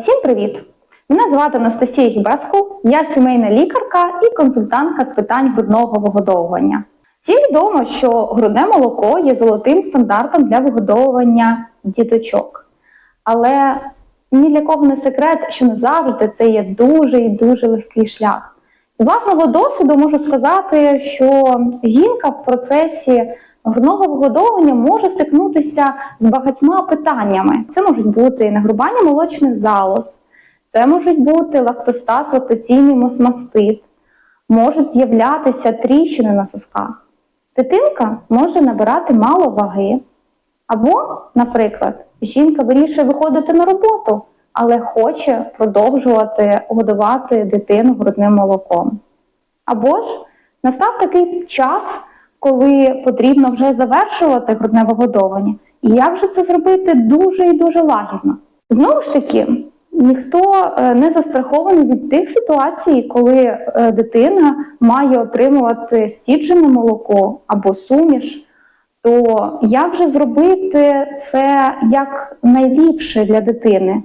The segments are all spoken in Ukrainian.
Всім привіт! Мене звати Анастасія Гібеску, я сімейна лікарка і консультантка з питань грудного вигодовування. Всім відомо, що грудне молоко є золотим стандартом для вигодовування діточок. Але ні для кого не секрет, що не завжди це є дуже і дуже легкий шлях. З власного досвіду можу сказати, що жінка в процесі грудного вигодовування може стикнутися з багатьма питаннями. Це можуть бути нагрубання молочних залоз, це можуть бути лактостаз, лактаційний мастит, можуть з'являтися тріщини на сосках. Дитинка може набирати мало ваги. Або, наприклад, жінка вирішує виходити на роботу, але хоче продовжувати годувати дитину грудним молоком. Або ж настав такий час, коли потрібно вже завершувати грудне вигодовування. І як же це зробити дуже і дуже лагідно? Знову ж таки, ніхто е, не застрахований від тих ситуацій, коли е, дитина має отримувати сіджене молоко або суміш. То як же зробити це як найліпше для дитини?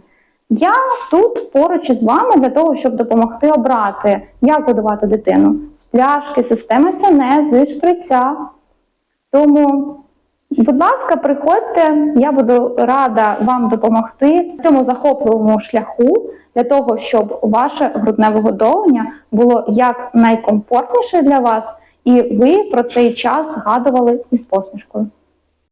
Я тут поруч із вами для того, щоб допомогти обрати, як годувати дитину з пляшки, системи СНС, зі шприця. Тому, будь ласка, приходьте, я буду рада вам допомогти в цьому захопливому шляху для того, щоб ваше грудне вигодовування було як найкомфортніше для вас, і ви про цей час згадували із посмішкою.